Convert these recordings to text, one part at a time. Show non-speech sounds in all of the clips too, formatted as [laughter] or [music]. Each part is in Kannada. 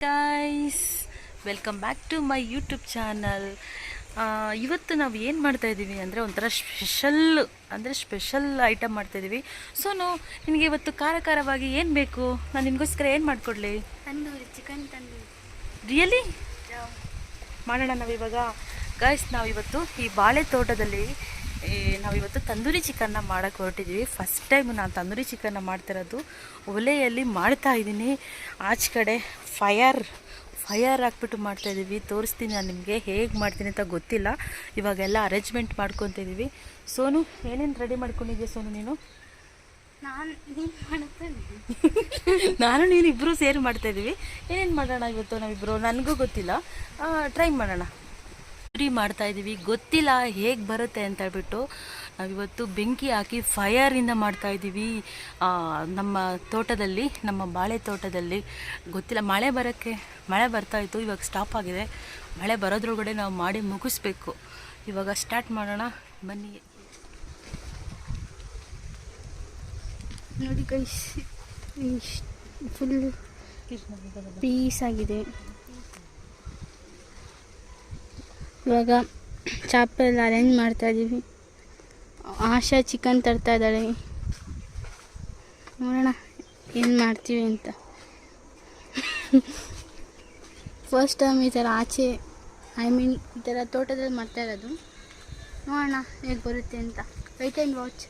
Guys welcome back to my YouTube channel ಇವತ್ತು ನಾವು ಏನು ಮಾಡ್ತಾ ಇದ್ದೀವಿ ಅಂದರೆ ಒಂಥರ ಸ್ಪೆಷಲ್ ಅಂದರೆ ಸ್ಪೆಷಲ್ ಐಟಮ್ ಮಾಡ್ತಾ ಸೊ ನೋ ನಿನಗೆ ಇವತ್ತು ಖಾರ ಖಾರವಾಗಿ ಏನು ಬೇಕು? ನಾನು ನಿಮಗೋಸ್ಕರ ಏನು ಮಾಡಿಕೊಡ್ಲಿ? ತಂದೂರಿ ಚಿಕನ್ ತಂದೂರಿ. ರಿಯಲಿ ಮಾಡೋಣ ನಾವಿವಾಗ. ಗಾಯ್ಸ್ ನಾವಿವತ್ತು ಈ ಬಾಳೆ ತೋಟದಲ್ಲಿ ನಾವಿವತ್ತು ತಂದೂರಿ ಚಿಕನ್ನ ಮಾಡೋಕ್ಕೆ ಹೊರಟಿದ್ದೀವಿ ಫಸ್ಟ್ ಟೈಮ್ ನಾನು ತಂದೂರಿ ಚಿಕನ್ನ ಮಾಡ್ತಿರೋದು. ಒಲೆಯಲ್ಲಿ ಮಾಡ್ತಾ ಇದ್ದೀನಿ. ಆಚೆ ಕಡೆ ಫಯರ್ ಫಯರ್ ಹಾಕ್ಬಿಟ್ಟು ಮಾಡ್ತಾಯಿದ್ದೀವಿ ತೋರಿಸ್ತೀನಿ ನಾನು ನಿಮಗೆ ಹೇಗೆ ಮಾಡ್ತೀನಿ ಅಂತ ಗೊತ್ತಿಲ್ಲ. ಇವಾಗೆಲ್ಲ ಅರೇಂಜ್ಮೆಂಟ್ ಮಾಡ್ಕೊತಿದ್ದೀವಿ ಸೋನು ಏನೇನು ರೆಡಿ ಮಾಡ್ಕೊಂಡಿದ್ಯಾ ಸೋನು ನೀನು? [laughs] ನಾನು ನೀನು ಮಾಡುತ್ತೇನೆ ನಾನು ನೀನು ಇಬ್ಬರು ಸೇರಿ ಮಾಡ್ತಾಯಿದ್ದೀವಿ ಏನೇನು ಮಾಡೋಣ ಇವತ್ತು ನಾವಿಬ್ಬರು ನನಗೂ ಗೊತ್ತಿಲ್ಲ. ಟ್ರೈ ಮಾಡೋಣ. ಮಾಡ್ತಾ ಇದ್ದೀವಿ ಗೊತ್ತಿಲ್ಲ ಹೇಗೆ ಬರುತ್ತೆ ಅಂತ ಹೇಳ್ಬಿಟ್ಟು ನಾವಿವತ್ತು ಬೆಂಕಿ ಹಾಕಿ ಫಯರಿಂದ ಮಾಡ್ತಾ ಇದ್ದೀವಿ ನಮ್ಮ ತೋಟದಲ್ಲಿ, ನಮ್ಮ ಬಾಳೆ ತೋಟದಲ್ಲಿ. ಗೊತ್ತಿಲ್ಲ, ಮಳೆ ಬರೋಕ್ಕೆ, ಮಳೆ ಬರ್ತಾ ಇತ್ತು, ಇವಾಗ ಸ್ಟಾಪ್ ಆಗಿದೆ. ಮಳೆ ಬರೋದ್ರೊಳಗಡೆ ನಾವು ಮಾಡಿ ಮುಗಿಸ್ಬೇಕು. ಇವಾಗ ಸ್ಟಾರ್ಟ್ ಮಾಡೋಣ. ಬನ್ನಿ. ನೋಡಿ ಕೈ ಫುಲ್ ಪೀಸ್ ಆಗಿದೆ. ಇವಾಗ ಚಾಪೆ ಎಲ್ಲ ಅರೇಂಜ್ ಮಾಡ್ತಾ ಇದ್ದೀವಿ ಆಶಾ ಚಿಕನ್ ತರ್ತಾ ಇದ್ದಾಳೆ ನೋಡೋಣ ಏನು ಮಾಡ್ತೀವಿ ಅಂತ. ಫಸ್ಟ್ ಟೈಮ್ ಈ ಥರ ಆಚೆ ಐ ಮೀನ್ ಈ ಥರ ತೋಟದಲ್ಲಿ ಮಾಡ್ತಾ ಇರೋದು. ನೋಡೋಣ ಹೇಗೆ ಬರುತ್ತೆ ಅಂತ. ವೈಟ್ ಆ್ಯಂಡ್ ವಾಚ್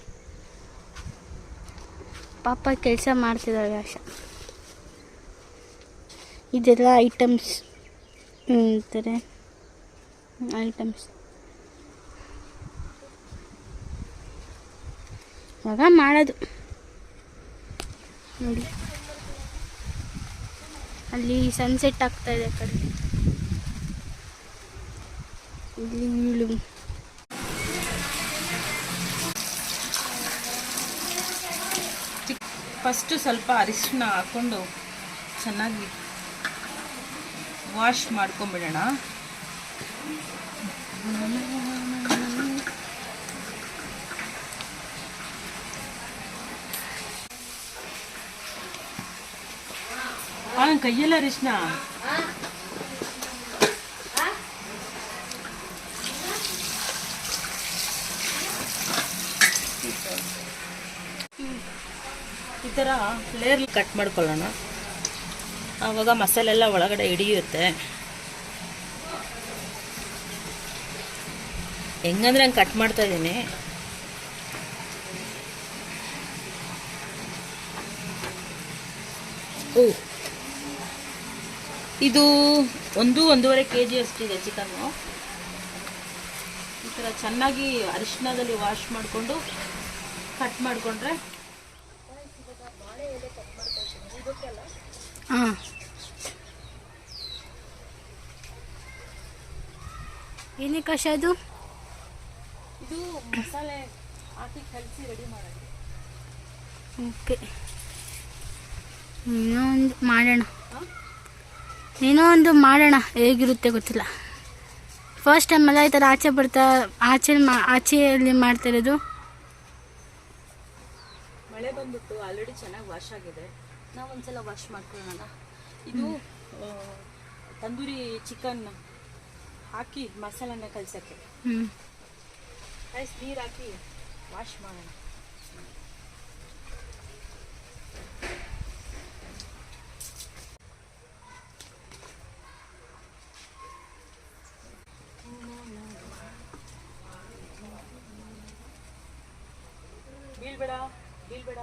ಪಾಪ ಕೆಲಸ ಮಾಡ್ತಿದ್ದಾಳೆ ಆಶಾ. ಇದೆಲ್ಲ ಐಟಮ್ಸ್ ಅಂತಾರೆ ಐಟಮ್ಸ್ ಇವಾಗ ಮಾಡೋದು. ನೋಡಿ. ಅಲ್ಲಿ ಸನ್ಸೆಟ್ ಆಗ್ತಾ ಇದೆ ಕಡೆ. ಇಲ್ಲಿ ಫಸ್ಟು ಸ್ವಲ್ಪ ಅರಿಶಿನ ಹಾಕ್ಕೊಂಡು ಚೆನ್ನಾಗಿ ವಾಶ್ ಮಾಡ್ಕೊಂಬಿಡೋಣ. ಹಾಂ ಕೈಯೆಲ್ಲ ಅರಿಶಿನ ಈ ಥರ ಲೇಯರ್ ಕಟ್ ಮಾಡ್ಕೊಳ್ಳೋಣ ಆವಾಗ ಮಸಾಲೆ ಎಲ್ಲ ಒಳಗಡೆ ಹಿಡಿಯುತ್ತೆ ಹೆಂಗಂದ್ರೆ ಹಂಗೆ ಕಟ್ ಮಾಡ್ತಾ ಇದ್ದೀನಿ. ಓ. ಇದು ಒಂದು, ಒಂದೂವರೆ ಕೆ ಜಿ ಅಷ್ಟಿದೆ ಚಿಕನ್ನು. ಈ ಥರ ಚೆನ್ನಾಗಿ ಅರಿಶಿನದಲ್ಲಿ ವಾಶ್ ಮಾಡಿಕೊಂಡು ಕಟ್ ಮಾಡಿಕೊಂಡ್ರೆ ಹಾಂ. ಏನಕ್ಕೆ ಕಷ ಅದು ಇದು ಮಸಾಲೆ ಹಾಕಿ ಕಲಸಿ ರೆಡಿ ಮಾಡೋದು. ಓಕೆ. ಏನೋ ಒಂದು ಮಾಡೋಣ. ಏನೋ ಒಂದು ಮಾಡೋಣ ಹೇಗಿರುತ್ತೆ ಗೊತ್ತಿಲ್ಲ. ಫಸ್ಟ್ ಟೈಮ್ ಎಲ್ಲ ಈ ಥರ ಆಚೆ ಬರ್ತಾ ಆಚೆ ಮಾ ಆಚೆಯಲ್ಲಿ ಮಾಡ್ತಾ ಇರೋದು? ಮಳೆ ಬಂದ್ಬಿಟ್ಟು ಆಲ್ರೆಡಿ ಚೆನ್ನಾಗಿ ವಾಶ್ ಆಗಿದೆ. ನಾವು ಒಂದ್ಸಲ ವಾಶ್ ಮಾಡ್ಕೊಳ್ಳೋಣ. ಇದು ತಂದೂರಿ ಚಿಕನ್ ಹಾಕಿ ಮಸಾಲನ್ನ ಕಲ್ಸಕ್ಕೆ. ರೈಸ್ ನೀರು ಹಾಕಿ ವಾಶ್ ಮಾಡೋಣ ಬೀಳ್ಬೇಡ ಬೀಳ್ಬೇಡ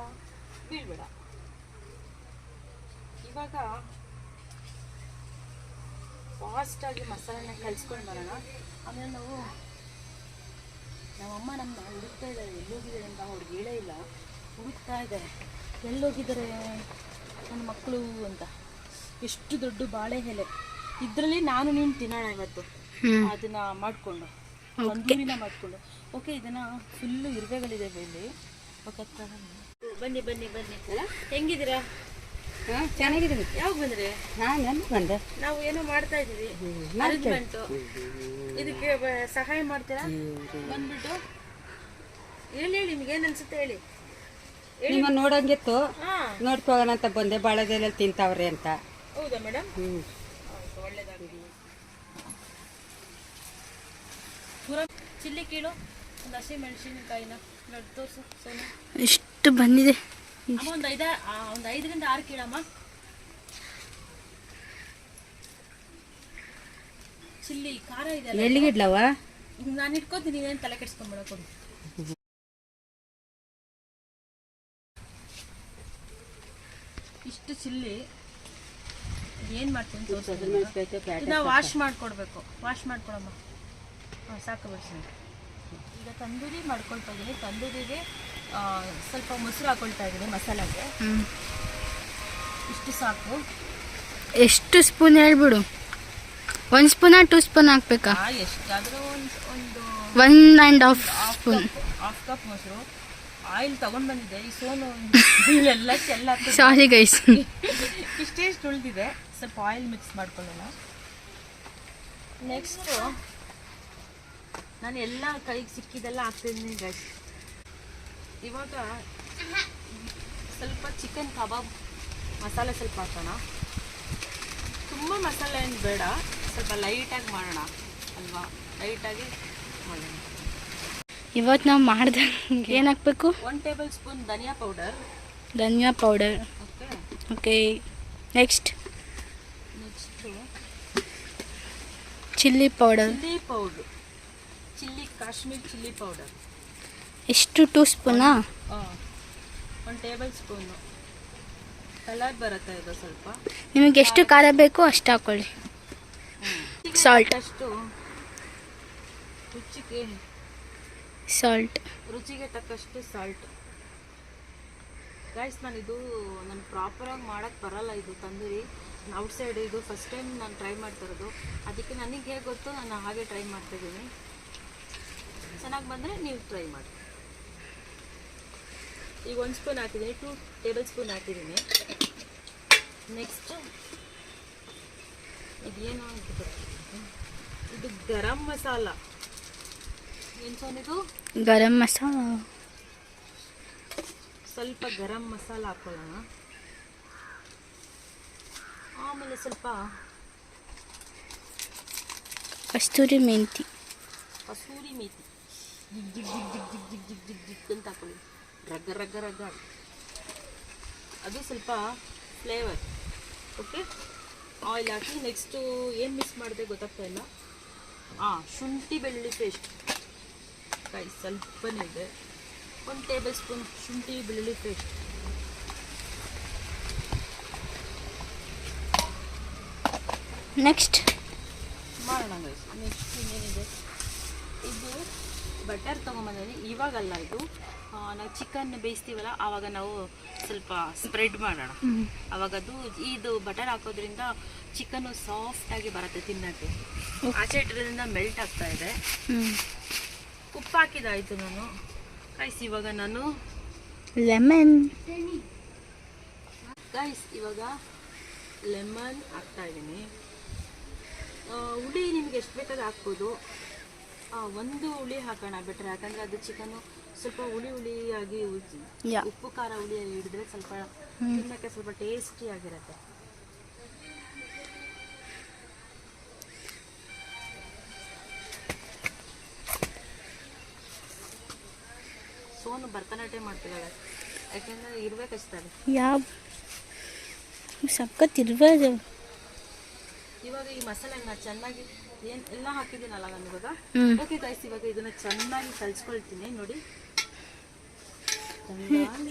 ಬೀಳ್ಬೇಡ ಇವಾಗ ಫಾಸ್ಟಾಗಿ ಮಸಾಲೆನ ಕಲಿಸ್ಕೊಂಡು ಬರೋಣ. ಆಮೇಲೆ ನಾವು ನಮ್ಮಮ್ಮ ನಮ್ಮ ಹುಡುಕ್ತಾ ಇದ್ದಾರೆ ಎಲ್ಲೋಗಿದ್ದಾರೆ ಅಂತ ಅವ್ರಿಗೆ ಹೇಳೇ ಇಲ್ಲ. ಹುಡುಕ್ತಾ ಇದ್ದಾರೆ. ಎಲ್ಲೋಗಿದ್ದಾರೆ ನನ್ನ ಮಕ್ಕಳು ಅಂತ. ಎಷ್ಟು ದೊಡ್ಡ ಬಾಳೆ ಎಲೆ ಇದರಲ್ಲಿ ನಾನು ನೀನು ತಿನ್ನೋಣ ಇವತ್ತು. ಅದನ್ನ ಮಾಡಿಕೊಂಡು. ತಂದೂರಿನ ಮಾಡಿಕೊಂಡು. ಓಕೆ ಇದನ್ನ ಫುಲ್ಲು ಇರುವೆಗಳಿದೆ ಇಲ್ಲಿ. ಓಕೆ ಬನ್ನಿ. ಬನ್ನಿ ಬನ್ನಿ ಹೆಂಗಿದ್ದೀರಾ? ಹಾಂ ಚೆನ್ನಾಗಿದೆ ಯಾವಾಗ ಬಂದ್ರಿ? ಹಾಂ ನಾನು ಬಂದೆ. ನಾವು ಏನೋ ಮಾಡ್ತಾ ಇದೀವಿ ಅರೇಂಜ್ಮೆಂಟು ಇದಕ್ಕೆ ಸಹಾಯ ಮಾಡ್ತೀರಾ? ಬಂದ್ಬಿಟ್ಟು. ಹೇಳಿ ಹೇಳಿ ನಿಮ್ಗೆ ಏನು ಅನ್ಸುತ್ತೆ ಹೇಳಿ. ನಿಮ್ಮ ನೋಡಂಗಿತ್ತು. ಹಾ. ನೋಡ್ಕೋಗೋಣ ಅಂತ ಬಂದೆ. ಬಾಳೆದೆಲೆ ತಿಂತಾವ್ರಿ ಅಂತ. ಹೌದಾ ಮೇಡಮ್ ಹ್ಞೂ ಒಳ್ಳೇದಾಗಲಿ. ಚಿಲ್ಲಿ ಕೀಳು. ಒಂದು ಹಸಿ ಮೆಣಸಿನಕಾಯಿನ ತೋರಿಸು ಸೋನು. ಎಷ್ಟು ಬಂದಿದೆ. ಅಮ್ಮ ಒಂದು ಐದ ಒಂದು ಐದರಿಂದ ಆರು ಕೀಳಮ್ಮ. ಚಿಲ್ಲಿ ಖಾರ ಇದೆ? ಎಲ್ಲಿಗಿಡ್ಲವ ನಾನು ಇಟ್ಕೋತೀನಿ ನೀವೇನು ತಲೆ ಕೆಡ್ಸ್ಕೊಂಬಿಡ ಕೊಡಿ ಇಷ್ಟು ಚಿಲ್ಲಿ. ಏನು ಮಾಡ್ತೀನಿ ತೋರಿಸೋದಿಲ್ಲ ನಾವು ವಾಶ್ ಮಾಡ್ಕೊಡ್ಬೇಕು. ವಾಶ್ ಮಾಡ್ಕೊಡಮ್ಮ ಹಾಂ ಸಾಕು ಬಿಡಿಸಿ. ಈಗ ತಂದೂರಿ ಮಾಡ್ಕೊಳ್ತಾ ಇದ್ದೀನಿ ತಂದೂರಿಗೆ ಸ್ವಲ್ಪ ಮೊಸರು ಹಾಕೊಳ್ತಾ ಇದ್ದೀನಿ ಮಸಾಲೆಗೆ. ಇಷ್ಟು ಸಾಕು. ಎಷ್ಟು ಸ್ಪೂನ್ ಹೇಳ್ಬಿಡು. ಒಂದು ಸ್ಪೂನಾ ಟೂ ಸ್ಪೂನ್ ಹಾಕ್ಬೇಕಾ? ಎಷ್ಟಾದರೂ ಒಂದು ಒಂದು one and half spoon half cup ಮೊಸರು. ಆಯಿಲ್ ತಗೊಂಡು ಬಂದಿದ್ದೆ. ಈ ಸೋನು [laughs] ಎಲ್ಲ ಚೆಲ್ಲ ಸಾರಿ ಗೈಸ್ ಇಷ್ಟೇ ಇಷ್ಟು ಉಳಿದಿದೆ. ಸ್ವಲ್ಪ ಆಯಿಲ್ ಮಿಕ್ಸ್ ಮಾಡ್ಕೊಳ್ಳೋಣ. ನೆಕ್ಸ್ಟು ನಾನು ಎಲ್ಲ ಕೈಗೆ ಸಿಕ್ಕಿದೆಲ್ಲ ಹಾಕ್ತಿದ್ದೀನಿ ಗೈಸ್ ಇವಾಗ ಸ್ವಲ್ಪ ಚಿಕನ್ ಕಬಾಬ್ ಮಸಾಲೆ ಸ್ವಲ್ಪ ಹಾಕೋಣ. ತುಂಬ ಮಸಾಲೆ ಏನು ಬೇಡ ಸ್ವಲ್ಪ ಲೈಟಾಗಿ ಮಾಡೋಣ ಅಲ್ವಾ? ಲೈಟಾಗಿ ಮಾಡೋಣ. ಇವತ್ತು ನಾವು ಮಾಡ್ದಂಗೆ ಏನು ಹಾಕ್ಬೇಕು? ಒನ್ ಟೇಬಲ್ ಸ್ಪೂನ್ ಧನಿಯಾ ಪೌಡರ್ ಧನಿಯಾ powder okay okay next next chilli powder chilli powder chilli Kashmir chilli powder ಎಷ್ಟು ಟೂ ಸ್ಪೂನಾ? ಒಂದು ಟೇಬಲ್ ಸ್ಪೂನು. ಕಲರ್ ಬರುತ್ತೆ ಇದು ಸ್ವಲ್ಪ. ನಿಮಗೆ ಎಷ್ಟು ಖಾರ ಬೇಕು ಅಷ್ಟು ಹಾಕೊಳ್ಳಿ. ಸಾಲ್ಟ್ ಅಷ್ಟು ರುಚಿಗೆ ಸಾಲ್ಟ್ ರುಚಿಗೆ ತಕ್ಕಷ್ಟು ಸಾಲ್ಟ್ ಗೈಸ್ ನಾನು ಇದು ನಾನು ಪ್ರಾಪರಾಗಿ ಮಾಡೋಕ್ಕೆ ಬರಲ್ಲ ಇದು ತಂದೂರಿ. ಔಟ್ ಸೈಡ್ ಇದು ಫಸ್ಟ್ ಟೈಮ್ ನಾನು ಟ್ರೈ ಮಾಡ್ತಿರೋದು ಅದಕ್ಕೆ ನನಗೆ ಹೇಗೆ ಗೊತ್ತು ನಾನು ಹಾಗೆ ಟ್ರೈ ಮಾಡ್ತಿದ್ದೀನಿ ಚೆನ್ನಾಗಿ ಬಂದರೆ ನೀವು ಟ್ರೈ ಮಾಡಿ. ಈಗ ಒಂದು ಸ್ಪೂನ್ ಹಾಕಿದ್ದೀನಿ ಟೂ ಟೇಬಲ್ ಸ್ಪೂನ್ ಹಾಕಿದ್ದೀನಿ ನೆಕ್ಸ್ಟು ಇದೇನು ಇದು ಗರಂ ಮಸಾಲ ಏನು ಸೋನಿದು ಗರಂ ಮಸಾಲ ಸ್ವಲ್ಪ ಗರಂ ಮಸಾಲ ಹಾಕೊಳ್ಳೋಣ ಆಮೇಲೆ ಸ್ವಲ್ಪ ಕಸ್ತೂರಿ ಮೆಂತಿ ಕಸೂರಿ ಮೆಂತಿ ಜಿಗ್ ಜಿಗ್ ಜಿಗ್ ಜಿಗ್ ಜಿಗ್ ಜಿಗ್ ಜಿಗ್ ಜಿಗ್ ಅಂತ ಹಾಕೊಳ್ಳಿ ರಗ್ಗ ರಗ್ಗ ರಗ್ಗ. ಅದು ಸ್ವಲ್ಪ ಫ್ಲೇವರ್ ಓಕೆ ಆಯಿಲ್ ಹಾಕಿ ನೆಕ್ಸ್ಟು ಏನು ಮಿಕ್ಸ್ ಮಾಡಿದೆ ಗೊತ್ತಾಗ್ತಾ ಇಲ್ಲ? ಹಾಂ ಶುಂಠಿ ಬೆಳ್ಳುಳ್ಳಿ ಪೇಸ್ಟ್ ಕಾಯಿ ಸ್ವಲ್ಪನೇ ಇದೆ. ಒಂದು ಟೇಬಲ್ ಸ್ಪೂನ್ ಶುಂಠಿ ಬೆಳ್ಳುಳ್ಳಿ ಪೇಸ್ಟ್ ನೆಕ್ಸ್ಟ್ ಮಾಡೋಣ ನೆಕ್ಸ್ಟ್ ಇನ್ನೇನಿದೆ? ಇದು ಬಟರ್ ತೊಗೊಂಬಂದಿದ್ದೀನಿ ಇವಾಗಲ್ಲ ಇದು. ನಾವು ಚಿಕನ್ ಬೇಯಿಸ್ತೀವಲ್ಲ ಆವಾಗ ನಾವು ಸ್ವಲ್ಪ ಸ್ಪ್ರೆಡ್ ಮಾಡೋಣ. ಆವಾಗ ಅದು ಇದು ಬಟರ್ ಹಾಕೋದ್ರಿಂದ ಚಿಕನ್ನು ಸಾಫ್ಟಾಗಿ ಬರುತ್ತೆ ತಿನ್ನೋಕ್ಕೆ. ಆಚೆ ಇಟ್ಟಿರೋದ್ರಿಂದ ಮೆಲ್ಟ್ ಆಗ್ತಾ ಇದೆ. ಉಪ್ಪು ಹಾಕಿದಾಯಿತು ನಾನು. ಗೈಸ್ ಇವಾಗ ನಾನು ಲೆಮನ್ ಗೈಸ್ ಇವಾಗ ಲೆಮನ್ ಹಾಕ್ತಾ ಇದ್ದೀನಿ. ಹುಳಿ ನಿಮ್ಗೆ ಎಷ್ಟು ಬೇಕಾದ್ರೆ ಹಾಕ್ಬೋದು. ಒಂದು ಹುಳಿ ಹಾಕೋಣ ಬೆಟ್ರೆ ಯಾಕಂದರೆ ಅದು ಚಿಕನ್ನು ಸ್ವಲ್ಪ ಹುಳಿ ಹುಳಿಯಾಗಿ ಯಾ. ಉಪ್ಪು ಖಾರ ಹುಳಿ ಹಿಡಿದ್ರೆ ಸ್ವಲ್ಪ ತಿನ್ನಕ್ಕೆ ಸ್ವಲ್ಪ ಟೇಸ್ಟಿ ಆಗಿರುತ್ತೆ. ಸೋನು ಭರತನಾಟ್ಯ ಮಾಡ್ತಿದ್ದಾಳೆ. ಯಾಕೆಂದರೆ ಇರ್ಬೇಕಚ್ತಾರೆ ಯಾವ? ಸಖತ್ ಇರ್ಬೋದು. ಇವಾಗ ಈ ಮಸಾಲೆನ ಚೆನ್ನಾಗಿ ಏನು ಎಲ್ಲ ಹಾಕಿದ್ದೀನಲ್ಲ ನಾನು ಇವಾಗ? ಓಕೆ ಗೈಸ್ ಇವಾಗ ಇದನ್ನ ಚೆನ್ನಾಗಿ ಕಲ್ಸ್ಕೊಳ್ತೀನಿ. ನೋಡಿ.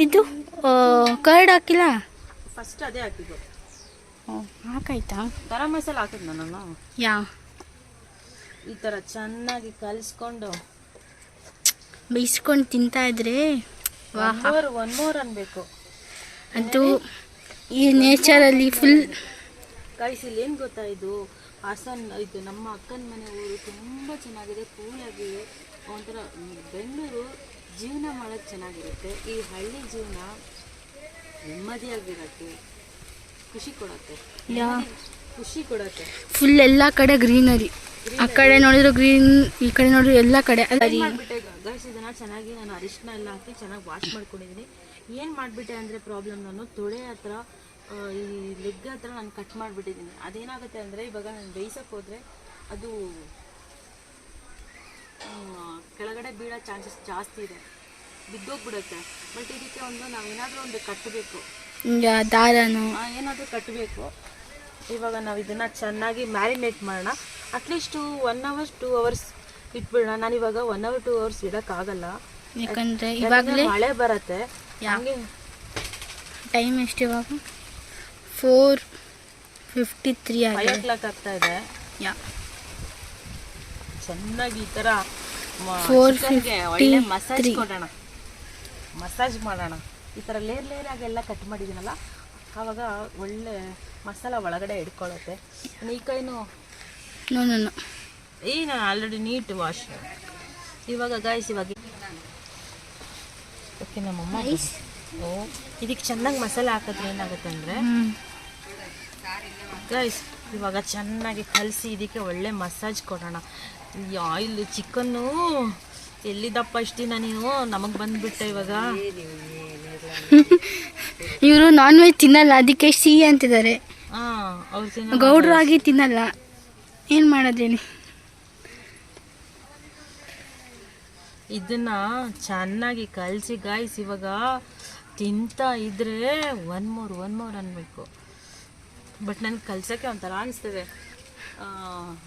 ಇದು ಕರ್ಡ್ ಹಾಕಿಲ್ಲ? ಫಸ್ಟ್ ಅದೇ ಹಾಕಿದ್ದು. ಹಾಕಾಯ್ತಾ? ಗರಂ ಮಸಾಲೆ ಹಾಕಿದ್ ನಾನು ಯಾ? ಈ ಥರ ಚೆನ್ನಾಗಿ ಕಲಿಸ್ಕೊಂಡು. ಬೇಯಿಸ್ಕೊಂಡು ತಿಂತಾ ಇದ್ರೆ ವಾಹ್. ಒನ್ ಮೋರ್ ಅನ್ಬೇಕು. ಅದು ಈ ನೇಚರಲ್ಲಿ ಫುಲ್ ಇಲ್ಲಿ ಏನು ಗೊತ್ತಾ ಇದು? ಹಾಸನ್ ಇದು ನಮ್ಮ ಅಕ್ಕನ ಮನೆ ಊರು ತುಂಬ ಚೆನ್ನಾಗಿದೆ ಕೂಲಾಗಿದೆ ಒಂಥರ ಬೆಂಗಳೂರು ಜೀವನ ಮಾಡೋಕ್ಕೆ ಚೆನ್ನಾಗಿರುತ್ತೆ. ಈ ಹಳ್ಳಿ ಜೀವನ ನೆಮ್ಮದಿಯಾಗಿರತ್ತೆ ಖುಷಿ ಕೊಡತ್ತೆ. ಯಾ. ಖುಷಿ ಕೊಡತ್ತೆ. ಫುಲ್ ಎಲ್ಲ ಕಡೆ ಗ್ರೀನರಿ ಆ ಕಡೆ ನೋಡಿದ್ರು ಗ್ರೀನ್ ಈ ಕಡೆ ನೋಡಿದ್ರು ಎಲ್ಲ ಕಡೆ ಗೈಸ್ ಇದನ್ನ ಚೆನ್ನಾಗಿ ನಾನು ಅರಿಶಿನ ಎಲ್ಲ ಹಾಕಿ ಚೆನ್ನಾಗಿ ವಾಶ್ ಮಾಡ್ಕೊಂಡಿದ್ದೀನಿ ಏನು ಮಾಡಿಬಿಟ್ಟೆ ಅಂದರೆ ಪ್ರಾಬ್ಲಮ್ ನಾನು ತೊಡೆ ಹತ್ರ ಈ ಲೆಗ್ ಹತ್ರ ನಾನು ಕಟ್ ಮಾಡಿಬಿಟ್ಟಿದ್ದೀನಿ ಅದೇನಾಗುತ್ತೆ ಅಂದರೆ ಇವಾಗ ನಾನು ಬೇಯಿಸೋಕೆ ಹೋದರೆ ಅದು ಕೆಳಗಡೆ ಬೀಳೋ ಚಾನ್ಸಸ್ ಜಾಸ್ತಿ ಇದೆ. ಬಿದ್ದೋಗ್ಬಿಡುತ್ತೆ. ಬಟ್ ಇದಕ್ಕೆ ಒಂದು ನಾವೇನಾದರೂ ಒಂದು ಕಟ್ಟಬೇಕು ದಾರನು? ಏನಾದರೂ ಕಟ್ಟಬೇಕು ಇವಾಗ ನಾವು ಇದನ್ನು ಚೆನ್ನಾಗಿ ಮ್ಯಾರಿನೇಟ್ ಮಾಡೋಣ. At least one hours two hours ಇಟ್ಬಿಡೋಣ. ನಾನು ಇವಾಗ ಒನ್ ಅವರ್ ಟೂ ಅವರ್ಸ್ ಇಡೋಕ್ಕಾಗಲ್ಲ. ಯಾಕಂದರೆ ಇವಾಗಲೇ ಮಳೆ ಬರುತ್ತೆ. ಹಂಗೆ ಟೈಮ್ ಎಷ್ಟು ಇವಾಗ? Four fifty three five o'clock ಆಗ್ತಾ ಇದೆ. ಯಾ. ಚೆನ್ನಾಗಿ ಈ ಥರ ಒಳ್ಳೆ ಮಸಾಜ್ ಕೊಡೋಣ. ಮಸಾಜ್ ಮಾಡೋಣ. ಈ ಥರ ಲೇರ್ ಲೇರ್ ಆಗಿ ಎಲ್ಲ ಕಟ್ ಮಾಡಿದ್ದೀನಲ್ಲ ಆವಾಗ ಒಳ್ಳೆ ಮಸಾಲ ಒಳಗಡೆ ಹಿಡ್ಕೊಳ್ಳುತ್ತೆ ಈ ಕೈನು ಈ ನಾನು ಆಲ್ರೆಡಿ ನೀಟ್ ವಾಶ್ ಇವಾಗ ಗಾಯ್ಸ್ ಇವಾಗ ಓಕೆ ನಮ್ಮಮ್ಮ ಓ ಇದಕ್ಕೆ ಚೆನ್ನಾಗಿ ಮಸಾಲೆ ಹಾಕಿದ್ರೆ ಏನಾಗುತ್ತೆ ಅಂದರೆ ಗಾಯ್ಸ್ ಇವಾಗ ಚೆನ್ನಾಗಿ ಕಲಸಿ ಇದಕ್ಕೆ ಒಳ್ಳೆ ಮಸಾಜ್ ಕೊಡೋಣ. ಈ ಆಯಿಲ್ ಚಿಕನ್ನು ಎಲ್ಲಿದಪ್ಪ ಇಷ್ಟಿನ ನೀವು? ನೀನು ನಮಗೆ ಬಂದ್ಬಿಟ್ಟೆ ಇವಾಗ. ಇವರು ನಾನ್ ವೆಜ್ ತಿನ್ನಲ್ಲ ಅದಕ್ಕೆ ಸಿಹಿ ಅಂತಿದ್ದಾರೆ. ಗೌಡ್ರು ಆಗಿ ತಿನ್ನಲ್ಲ. ಏನು ಮಾಡೋದೇನಿ ಇದನ್ನ ಚೆನ್ನಾಗಿ ಕಲಸಿ ಗಾಯಿಸಿ ಇವಾಗ ತಿಂತ ಇದ್ರೆ ಒನ್ ಮೋರ್ ಒನ್ ಮೋರ್ ಅನ್ಬೇಕು. ಬಟ್ ನನ್ಗೆ ಕಲ್ಸೋಕ್ಕೆ ಒಂಥರ ಅನಿಸ್ತದೆ.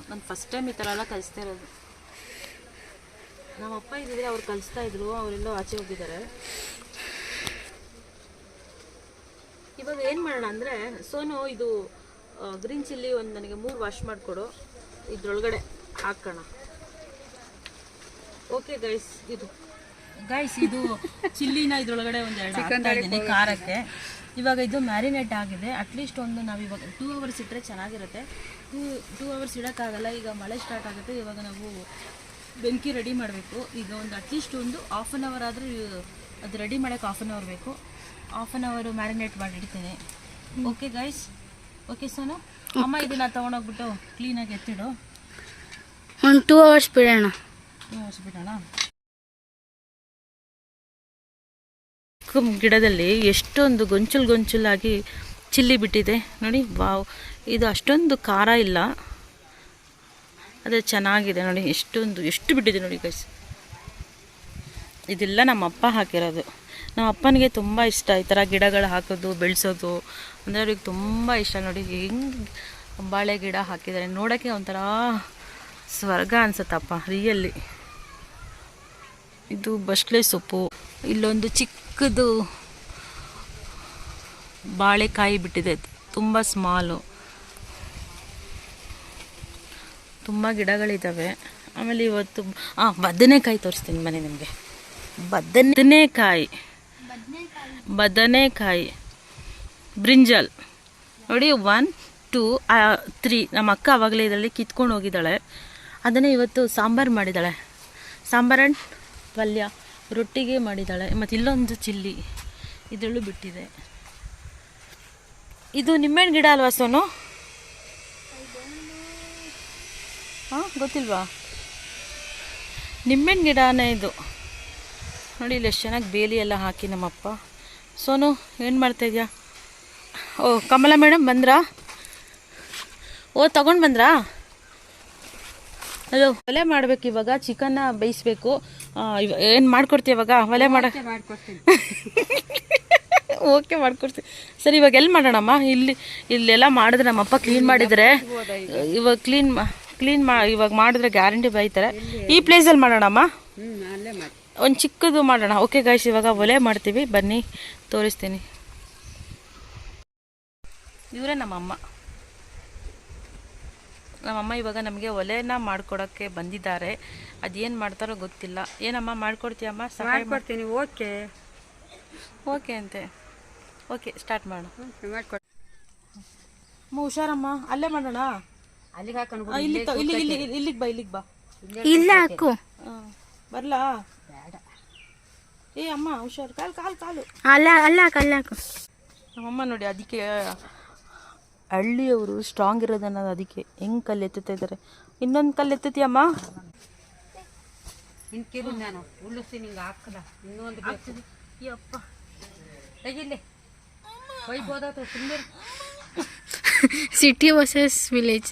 ನಾನು ಫಸ್ಟ್ ಟೈಮ್ ಈ ಥರ ಎಲ್ಲ ಕಲಿಸ್ತಾ ಇರೋದು. ನಮ್ಮ ಅಪ್ಪ ಇದ್ದಿದ್ರೆ ಅವ್ರು ಕಲಿಸ್ತಾ ಇದ್ರು ಅವರೆಲ್ಲೋ ಆಚೆ ಹೋಗಿದ್ದಾರೆ. ಇವಾಗ ಏನು ಮಾಡೋಣ ಅಂದರೆ ಸೋನು ಇದು ಗ್ರೀನ್ ಚಿಲ್ಲಿ ಒಂದು ನನಗೆ ಮೂರು ವಾಶ್ ಮಾಡಿಕೊಡು. ಇದ್ರೊಳಗಡೆ ಹಾಕೋಣ. ಓಕೆ ಗೈಸ್ ಇದು. ಗೈಸ್ ಇದು ಚಿಲ್ಲಿನ ಇದ್ರೊಳಗಡೆ ಒಂದು ಎರಡು ಹಾಕ್ತಾ ಇದ್ದೀನಿ ಖಾರಕ್ಕೆ. ಇವಾಗ ಇದು ಮ್ಯಾರಿನೇಟ್ ಆಗಿದೆ. ಅಟ್ಲೀಸ್ಟ್ ಒಂದು ನಾವು ಇವಾಗ ಟೂ ಅವರ್ಸ್ ಇಟ್ಟರೆ ಚೆನ್ನಾಗಿರುತ್ತೆ. ಟೂ ಟೂ ಅವರ್ಸ್ ಇಡೋಕ್ಕಾಗಲ್ಲ ಈಗ ಮಳೆ ಸ್ಟಾರ್ಟ್ ಆಗುತ್ತೆ ಇವಾಗ ನಾವು ಬೆಂಕಿ ರೆಡಿ ಮಾಡಬೇಕು. ಈಗ ಒಂದು ಅಟ್ಲೀಸ್ಟ್ ಒಂದು ಹಾಫ್ ಆನ್ ಅವರ್ ಆದರೂ ಅದು ರೆಡಿ ಮಾಡೋಕ್ಕೆ ಹಾಫ್ ಆನ್ ಅವರ್ ಬೇಕು. Half an hour marinate ಮಾಡಿಡ್ತೇನೆ. Okay guys okay Sonu? ಅಮ್ಮ ಇದನ್ನ ತೊಗೊಂಡೋಗ್ಬಿಟ್ಟು ಕ್ಲೀನಾಗಿ ಎತ್ತಿಡು. ಒಂದು ಟೂ ಅವರ್ಸ್ ಬಿಡೋಣ. ಬಿಡೋಣ? ಗಿಡದಲ್ಲಿ ಎಷ್ಟೊಂದು ಗೊಂಚಲು ಗೊಂಚಲಾಗಿ ಚಿಲ್ಲಿ ಬಿಟ್ಟಿದೆ. ನೋಡಿ ವಾವ್. ಇದು ಅಷ್ಟೊಂದು ಖಾರ ಇಲ್ಲ. ಅದೇ ಚೆನ್ನಾಗಿದೆ ನೋಡಿ, ಎಷ್ಟೊಂದು, ಎಷ್ಟು ಬಿಟ್ಟಿದೆ ನೋಡಿ ಗೈಸ್ ಇದೆಲ್ಲ ನಮ್ಮ ಅಪ್ಪ ಹಾಕಿರೋದು. ನಮ್ಮ ಅಪ್ಪನಿಗೆ ತುಂಬ ಇಷ್ಟ ಈ ಥರ ಗಿಡಗಳು ಹಾಕೋದು, ಬೆಳೆಸೋದು. ಅಂದರೆ ಅವ್ರಿಗೆ ತುಂಬ ಇಷ್ಟ ನೋಡಿ, ಹೆಂಗೆ ಬಾಳೆ ಗಿಡ ಹಾಕಿದ್ದಾರೆ. ನೋಡೋಕ್ಕೆ ಒಂಥರ ಸ್ವರ್ಗ ಅನ್ಸುತ್ತಪ್ಪ ರಿಯಲ್ಲಿ ಇದು ಬಸ್ಲೆ ಸೊಪ್ಪು. ಇಲ್ಲೊಂದು ಚಿಕ್ಕದು ಬಾಳೆಕಾಯಿ ಬಿಟ್ಟಿದೆ, ತುಂಬ ಸ್ಮಾಲು ತುಂಬ ಗಿಡಗಳಿದ್ದಾವೆ ಆಮೇಲೆ ಇವತ್ತು ಹಾಂ ಬದನೆಕಾಯಿ ತೋರಿಸ್ತೀನಿ ಮನೆ ನಿಮಗೆ. ಬದನೆಕಾಯಿ. ಬದನೆಕಾಯಿ. ಬ್ರಿಂಜಲ್. ನೋಡಿ ಒನ್ ಟೂ ತ್ರೀ ನಮ್ಮ ಅಕ್ಕ ಆವಾಗಲೇ ಇದರಲ್ಲಿ ಕಿತ್ಕೊಂಡು ಹೋಗಿದ್ದಾಳೆ. ಅದನ್ನೇ ಇವತ್ತು ಸಾಂಬಾರು ಮಾಡಿದ್ದಾಳೆ. ಸಾಂಬಾರು ಆ್ಯಂಡ್ ಪಲ್ಯ ರೊಟ್ಟಿಗೆ ಮಾಡಿದ್ದಾಳೆ. ಮತ್ತು ಇಲ್ಲೊಂದು ಚಿಲ್ಲಿ. ಇದರಲ್ಲೂ ಬಿಟ್ಟಿದೆ. ಇದು ನಿಂಬೆಹಣ್ಣು ಗಿಡ ಅಲ್ವಾ ಸೋನು? ಹಾಂ ಗೊತ್ತಿಲ್ವಾ? ನಿಂಬೆಹಣ್ಣು ಗಿಡನೇ ಇದು? ನೋಡಿ ಇಲ್ಲಿ ಎಷ್ಟು ಚೆನ್ನಾಗಿ ಬೇಲಿ ಎಲ್ಲ ಹಾಕಿ ನಮ್ಮಪ್ಪ. ಸೋನು ಏನು ಮಾಡ್ತಾಯಿದ್ಯಾ ಓ ಕಮಲ ಮೇಡಮ್ ಬಂದ್ರಾ? ಓ ತಗೊಂಡು ಬಂದ್ರಾ? ಹಲೋ ಒಲೆ ಮಾಡ್ಬೇಕು ಇವಾಗ ಚಿಕನ್ನ ಬೇಯಿಸ್ಬೇಕು. ಏನು ಮಾಡ್ಕೊಡ್ತೀವಿ ಇವಾಗ? ಒಲೆ ಮಾಡ ಓಕೆ ಮಾಡ್ಕೊಡ್ತೀವಿ [laughs] ಸರಿ ಇವಾಗ ಎಲ್ಲಿ ಮಾಡೋಣಮ್ಮ? ಇಲ್ಲಿ ಇಲ್ಲೆಲ್ಲ ಮಾಡಿದ್ರೆ ನಮ್ಮಪ್ಪ ಕ್ಲೀನ್ ಮಾಡಿದರೆ ಇವಾಗ ಕ್ಲೀನ್ ಕ್ಲೀನ್ ಮಾ ಇವಾಗ ಮಾಡಿದ್ರೆ ಗ್ಯಾರಂಟಿ ಬೈತಾರೆ. ಈ ಪ್ಲೇಸಲ್ಲಿ ಮಾಡೋಣಮ್ಮ? ಒಂದು ಚಿಕ್ಕದು ಮಾಡೋಣ. ಓಕೆ ಗಾಯ್ಸ್ ಇವಾಗ ಒಲೆ ಮಾಡ್ತೀವಿ. ಬನ್ನಿ ತೋರಿಸ್ತೀನಿ. ಇವರೇ ನಮ್ಮಮ್ಮ. ನಮ್ಮಮ್ಮ ಇವಾಗ ನಮಗೆ ಒಲೆನ ಮಾಡ್ಕೊಡಕ್ಕೆ ಬಂದಿದ್ದಾರೆ. ಅದೇನು ಮಾಡ್ತಾರೋ ಗೊತ್ತಿಲ್ಲ. ಏನಮ್ಮ ಮಾಡ್ಕೊಡ್ತೀಯಮ್ಮ? ಸಹಾಯ ಮಾಡ್ಕೊಡ್ತೀನಿ ಓಕೆ. ಓಕೆ ಅಂತೆ. ಓಕೆ ಸ್ಟಾರ್ಟ್ ಮಾಡೋಣ ಹುಷಾರಮ್ಮ. ಅಲ್ಲೇ ಮಾಡೋಣ? ಅಲ್ಲಿಗೆ ಹಾಕೊಂಡು ಆ, ಇಲ್ಲಿ ಇಲ್ಲಿ ಇಲ್ಲಿ ಇಲ್ಲಿಗೆ ಬಾ ಇಲ್ಲಿಗೆ ಬಾ. ಇಲ್ಲ ಹಾಕು. ಆ, ಬರಲಾ? ಬೇಡ. ಏ ಅಮ್ಮ ಹುಷಾರು ಕಾಲು ಕಾಲು ಕಾಲು. ಅಲ್ಲ ಅಲ್ಲ ಹಾಕು ಅಲ್ಲ ಹಾಕು. ನಮ್ಮಮ್ಮ ನೋಡಿ ಅದಕ್ಕೆ ಹಳ್ಳಿಯವರು ಸ್ಟ್ರಾಂಗ್ ಇರೋದನ್ನ ಅದಕ್ಕೆ. ಹೆಂಗ್ ಕಲ್ಲು ಎತ್ತುತ್ತಾ ಇದ್ದಾರೆ ಇನ್ನೊಂದು ಕಲ್ಲು ಎತ್ತತಿ ಅಮ್ಮ ನಾನು ಉಳಿಸ್ತೀನಿ ಹಿಂಗೆ ಹಾಕದ ಇನ್ನೊಂದು ಬೇಕು. ಯಪ್ಪ. ತೆಗಿಲಿ ಒಯ್ಬೋದಾತು ಸುಮ್ಮನೆ ಸಿಟಿ ವರ್ಸಸ್ ವಿಲೇಜ್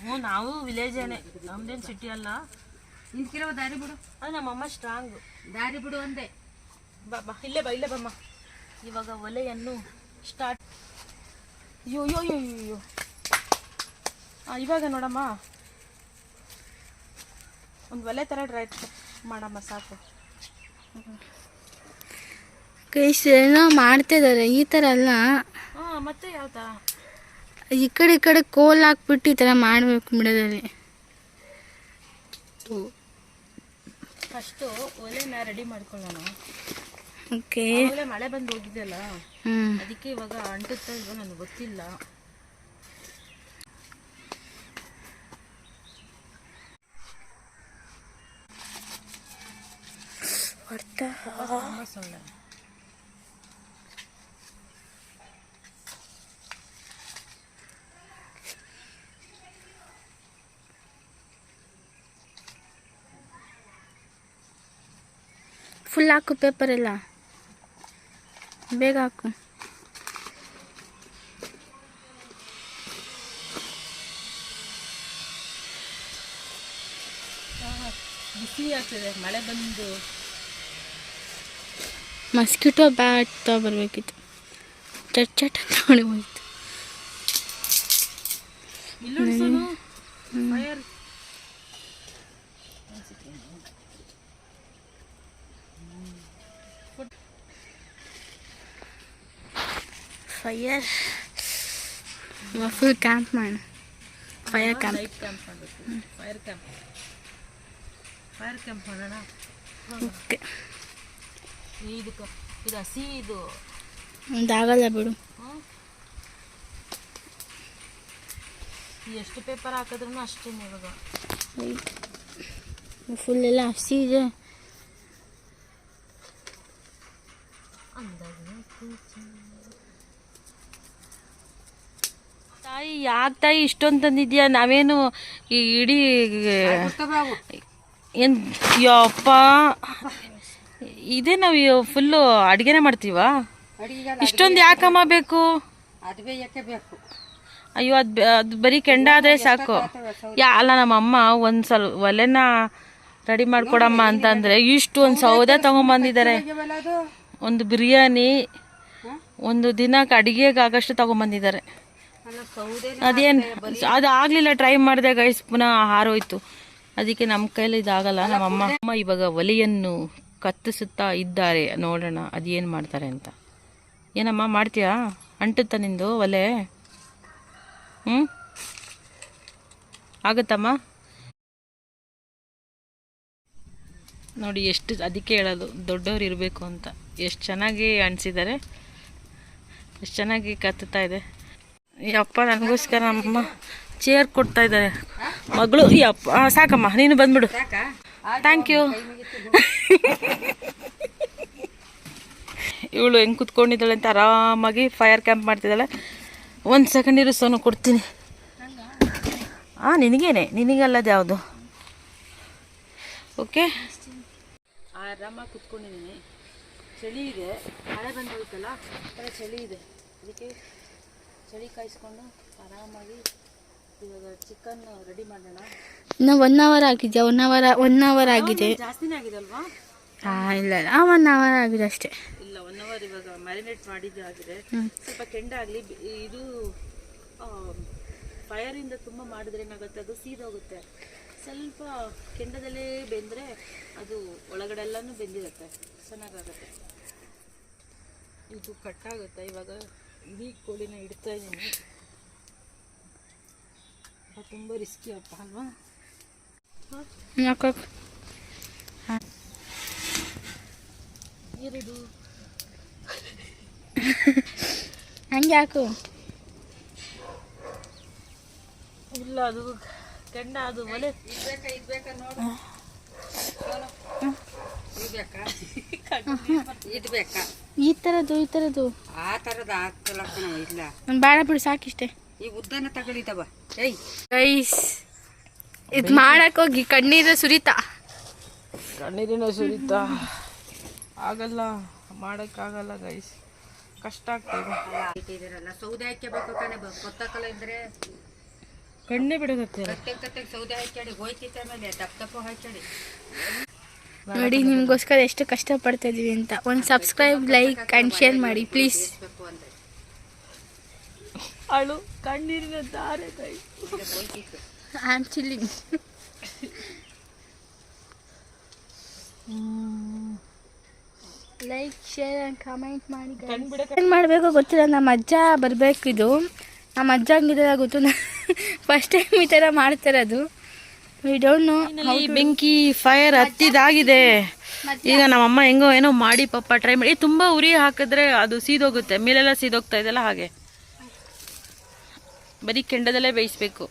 ಹ್ಞೂ ನಾವು ವಿಲೇಜೇನೆ ನಮ್ದೇನು ಸಿಟಿ ಅಲ್ಲ. ನಿಂತಿರೋ ದಾರಿ ಬಿಡು. ಅದು ನಮ್ಮಮ್ಮ ಸ್ಟ್ರಾಂಗ್ ದಾರಿ ಬಿಡು ಅಂದೆ. ಬಾಬಾ ಬಾ ಇಲ್ಲೇ ಬಾ ಇಲ್ಲೇ ಬಮ್ಮ. ಇವಾಗ ಒಲೆಯನ್ನು ಸ್ಟಾರ್ಟ್ ಅಯ್ಯೋ ಅಯ್ಯೋ ಅಯ್ಯೋ ಅಯ್ಯೋ, ಅಯ್ಯೋ. ಹಾಂ ಇವಾಗ ನೋಡಮ್ಮ. ಒಂದು ಒಲೆ ಥರ ಡ್ರೈ ಮಾಡಮ್ಮ ಸಾಕು. ಕೈಸ್ ಏನೋ ಮಾಡ್ತಿದ್ದಾರೆ ಈ ಥರ ಅಲ್ಲ. ಹಾಂ ಮತ್ತೆ ಯಾವ ಥರ ಈ ಕಡೆ ಈ ಕಡೆ ಕೋಲ್ ಹಾಕ್ಬಿಟ್ಟು ಈ ಥರ ಮಾಡಬೇಕು ಮಿಡದಲ್ಲಿ ಫಸ್ಟು ಒಲೆನ ರೆಡಿ ಮಾಡ್ಕೊಳ್ಳೋಣ. ಓಕೆ. ಮಳೆ ಬಂದು ಹೋಗಿದೆಯಲ್ಲ? ಅದಕ್ಕೆ ಇವಾಗ ಅಂಟುತ್ತಾ ಇಲ್ವೋ ನನಗೆ ಗೊತ್ತಿಲ್ಲ. ಸೊಳ್ಳೆ. ಫುಲ್ ಹಾಕು ಪೇಪರ್ ಎಲ್ಲ. ಬೇಗ ಹಾಕು. ಬಿಸಿ ಆಗ್ತದೆ ಮಳೆ ಬಂದು ಮಸ್ಕಿಟೋ ಬ್ಯಾಟ್ ತಗೊಬರ್ಬೇಕಿತ್ತು ಚಟ್ ಚಟ್ ಅಂತ ಹೊಡಿ ಹೋಯ್ತು ಫೈರ್ ಫುಲ್ ಕ್ಯಾಂಪ್ ಮಾಡು fire camp fire camp fire camp ಮಾಡೋಣ ಓಕೆ ಇದಕ್ಕೆ ಇದು ಹಸಿ ಇದು ಒಂದಾಗಲ್ಲ ಬಿಡು? ಎಷ್ಟು ಪೇಪರ್ ಹಾಕಿದ್ರು ಅಷ್ಟೇ ಇವಾಗ ಫುಲ್ ಎಲ್ಲ ಹಸಿ ಇದೆ ತಾಯಿ ಯಾಕೆ ತಾಯಿ ಇಷ್ಟೊಂದು ತಂದಿದ್ಯಾ? ನಾವೇನು ಈ ಇಡೀ ಏನು ಯಪ್ಪ. ಇದೇ ನಾವು ಫುಲ್ಲು ಅಡುಗೆನೇ ಮಾಡ್ತೀವಾ? ಇಷ್ಟೊಂದು ಯಾಕಮ್ಮ ಬೇಕು? ಅಯ್ಯೋ ಅದು ಅದು ಬರೀ ಕೆಂಡ ಆದರೆ ಸಾಕು. ಯಾ ಅಲ್ಲ ನಮ್ಮಮ್ಮ ಒಂದು ಸಲ ಒಲೆನ ರೆಡಿ ಮಾಡ್ಕೊಡಮ್ಮ ಅಂತಂದರೆ ಇಷ್ಟು ಒಂದು ಸೌದೆ ತಗೊಂಬಂದಿದ್ದಾರೆ. ಒಂದು ಬಿರಿಯಾನಿ ಒಂದು ದಿನಕ್ಕೆ ಅಡುಗೆಗೆ ಆಗಷ್ಟು ತಗೊಂಬಂದಿದ್ದಾರೆ. ಅದೇನು ಅದು ಆಗಲಿಲ್ಲ ಟ್ರೈ ಮಾಡಿದೆ ಗೈಸ್ ಪುನಃ ಹಾರೋಯ್ತು ಅದಕ್ಕೆ ನಮ್ಮ ಕೈಲಿ ಇದಾಗಲ್ಲ ನಮ್ಮ ಅಮ್ಮ ಇವಾಗ ಒಲೆಯನ್ನು ಕತ್ತಿಸುತ್ತಾ ಇದ್ದಾರೆ. ನೋಡೋಣ ಅದೇನು ಮಾಡ್ತಾರೆ ಅಂತ. ಏನಮ್ಮ ಮಾಡ್ತೀಯಾ? ಅಂಟುತ್ತಾ ನಿಂದು ಒಲೆ? ಹ್ಞೂ ಆಗುತ್ತಮ್ಮ? ನೋಡಿ ಎಷ್ಟು ಅದಕ್ಕೆ ಹೇಳೋದು ದೊಡ್ಡವ್ರು ಇರಬೇಕು ಅಂತ. ಎಷ್ಟು ಚೆನ್ನಾಗಿ ಅಣಿಸಿದ್ದಾರೆ ಎಷ್ಟು ಚೆನ್ನಾಗಿ ಕತ್ತುತ್ತಾ ಇದೆ. ಯಪ್ಪ ನನಗೋಸ್ಕರ ನಮ್ಮಮ್ಮ ಚೇರ್ ಕೊಡ್ತಾ ಇದ್ದಾರೆ. ಮಗಳು ಯಪ್ಪ ಸಾಕಮ್ಮ ನೀನು ಬಂದ್ಬಿಡು. ಥ್ಯಾಂಕ್ ಯು [laughs] ಇವಳು ಹೆಂಗೆ ಕುತ್ಕೊಂಡಿದ್ದಾಳೆ ಅಂತ ಆರಾಮಾಗಿ ಫೈರ್ ಕ್ಯಾಂಪ್ ಮಾಡ್ತಿದ್ದಾಳೆ. ಒಂದು ಸೆಕೆಂಡ್ ಇರೋ ಸೋನು ಕೊಡ್ತೀನಿ. ಹಾಂ ನಿನಗೇನೆ ನಿನಗಲ್ಲದು ಯಾವುದು? ಓಕೆ ಆರಾಮಾಗಿ ಕುತ್ಕೊಂಡಿದ್ದೀನಿ. ಚಳಿ ಇದೆ ಮಳೆ ಬಂದೋಯ್ತಲ್ಲ ಚಳಿ ಇದೆ. ಅದಕ್ಕೆ ಚಳಿ ಕಾಯಿಸ್ಕೊಂಡು ಆರಾಮಾಗಿ ಇವಾಗ ಚಿಕನ್ ರೆಡಿ ಮಾಡೋಣ. ಇನ್ನು ಒನ್ ಅವರ್ ಆಗಿದೆ ಒನ್ ಅವರ್ ಒನ್ ಅವರ್ ಆಗಿದೆ. ಜಾಸ್ತಿನೇ ಆಗಿದೆ ಅಲ್ವಾ? ಹಾಂ ಇಲ್ಲ ಇಲ್ಲ. ಒನ್ ಅವರ್ ಆಗಿದೆ ಅಷ್ಟೇ. ಇಲ್ಲ ಒನ್ ಅವರ್ ಇವಾಗ ಮ್ಯಾರಿನೇಟ್ ಮಾಡಿದ್ದು ಆಗಿದೆ. ಸ್ವಲ್ಪ ಕೆಂಡ ಆಗಲಿ ಇದು ಫೈರಿಂದ ತುಂಬ ಮಾಡಿದ್ರೆ ಏನಾಗುತ್ತೆ? ಅದು ಸೀದೋಗುತ್ತೆ ಸ್ವಲ್ಪ ಕೆಂಡದಲ್ಲೇ ಬೆಂದರೆ ಅದು ಒಳಗಡೆ ಎಲ್ಲನೂ ಬೆಂದಿರುತ್ತೆ. ಚೆನ್ನಾಗಾಗುತ್ತೆ. ಇದು ಕಟ್ಟಾಗುತ್ತೆ ಇವಾಗ. ಇಡೀ ಕೋಳಿನ ಇಡ್ತಾ ಇದ್ದೀನಿ. ತುಂಬ ರಿಸ್ಕಿ ಅಪ್ಪ ಅಲ್ವಾ? ಎರಡು ಹಂಗೆ ಯಾಕು? ಇಲ್ಲ ಅದು ಕೆಂಡ ಅದು ಒಲೆ. ಇಡ್ಬೇಕ ಇಡ್ಬೇಕ ನೋಡು ಇದ್ಬೇಕಾ [laughs] ಈ ಥರದ್ದು ಈ ಥರದ್ದು ಆ ತರದ ಆಗ್ತಲ್ಲ ಇಲ್ಲ. ನಾನು ಬೇಡ ಬಿಡು ಸಾಕಿಷ್ಟೇ. ಈ ಉದ್ದನ ತಗೊಳಿತವ. ಏಯ್. ಗೈಸ್ ಇದು ಮಾಡಕ್ಕೋಗಿ ಕಣ್ಣೀರ ಸುರಿತಾ. ಕಣ್ಣೀರಿನ ಸುರಿತಾ. ಆಗಲ್ಲ ಮಾಡೋಕ್ಕಾಗಲ್ಲ ಗೈಸ್. ಕಷ್ಟ ಆಗ್ತದೆ ಸೌದೆ ಹಾಕ್ಯಬೇಕು ಕಣೆ ಗೊತ್ತಾಕಲ್ಲ ಇದ್ರೆ. ಕಣ್ಣೇ ಬಿಡಗತ್ತೆ ಕಟ್ಟೆ ಕಟ್ಟೆ ಸೌದೆ ಹಾಕ್ಯಾಡಿ ಹೋಯ್ತಿತ್ತ ಮೇಲೆ ದಪ್ಪ ದಪ್ಪ ಹಾಕ್ಯಾಡಿ. ನೋಡಿ ನಿಮಗೋಸ್ಕರ ಎಷ್ಟು ಕಷ್ಟಪಡ್ತಾ ಇದ್ದೀವಿ ಅಂತ. ಒಂದು ಸಬ್ಸ್ಕ್ರೈಬ್ ಲೈಕ್ ಆ್ಯಂಡ್ ಶೇರ್ ಮಾಡಿ ಪ್ಲೀಸ್ ಅಳು ಕಣ್ಣೀರಿನ ಹೋಯ್ತಿತ್ತು I like share and comment ಮಾಡಿ ಏನು ಮಾಡಬೇಕು ಗೊತ್ತಿಲ್ಲ ನಮ್ಮ ಅಜ್ಜ ಬರಬೇಕಿದು. ನಮ್ಮ ಅಜ್ಜ ಹಂಗಿದ್ರೆ ಗೊತ್ತು ಫಸ್ಟ್ ಟೈಮ್ ಈ ಥರ ಮಾಡ್ತಿರೋದು ಬೆಂಕಿ ಫೈರ್ ಹತ್ತಿದಾಗಿದೆ. ಈಗ ನಮ್ಮಮ್ಮ ಹೆಂಗೋ ಏನೋ ಮಾಡಿ ಪಪ್ಪ ಟ್ರೈ ಮಾಡಿ. ತುಂಬಾ ಉರಿ ಹಾಕಿದ್ರೆ ಅದು ಸೀದೋಗುತ್ತೆ. ಮೇಲೆಲ್ಲ ಸೀದೋಗ್ತಾ ಇದೆಲ್ಲ ಹಾಗೆ. ಬರೀ ಕೆಂಡದಲ್ಲೇ ಬೇಯಿಸ್ಬೇಕು.